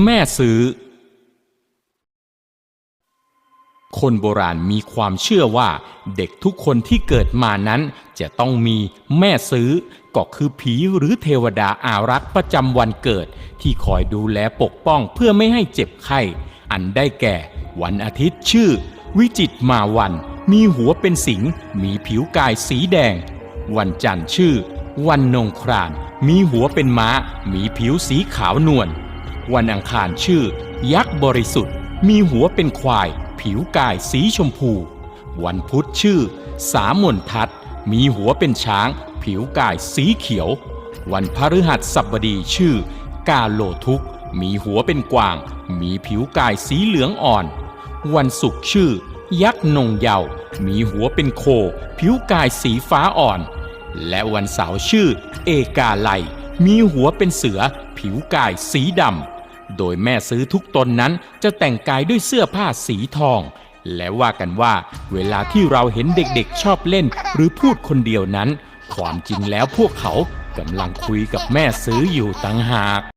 แม่ซื้อ คนโบราณมีความเชื่อว่า เด็กทุกคนที่เกิดมานั้น จะต้องมีแม่ซื้อ ก็คือผีหรือเทวดาอารักษ์ประจำวันเกิด ที่คอยดูแลปกป้องเพื่อไม่ให้เจ็บไข้ อันได้แก่ วันอาทิตย์ชื่อ วิจิตมาวัน มีหัวเป็นสิงห์มีผิวกายสีแดง วันจันทร์ชื่อ วันนงคราน มีหัวเป็นม้า มีผิวสีขาวนวล วันอังคารชื่อ ยักษ์บริสุทธิ์ มีหัวเป็นควาย ผิวกายสีชมพู วันพุธชื่อ สามนทัศมีหัวเป็นช้าง ผิวกายสีเขียว วันพฤหัสบดีชื่อ กาโลทุกมีหัวเป็นกวาง มีผิวกายสีเหลืองอ่อน วันศุกร์ชื่อ ยักษ์นงเยาว์มีหัวเป็นโค ผิวกายสีฟ้าอ่อน และวันเสาร์ชื่อ เอกาไลมีหัวเป็นเสือ ผิวกายสีดำ โดยแม่ซื้อทุกตนนั้นจะแต่งกายด้วยเสื้อผ้าสีทอง และว่ากันว่าเวลาที่เราเห็นเด็กๆชอบเล่น หรือพูดคนเดียวนั้น ความจริงแล้วพวกเขากำลังคุยกับแม่ซื้ออยู่ต่างหาก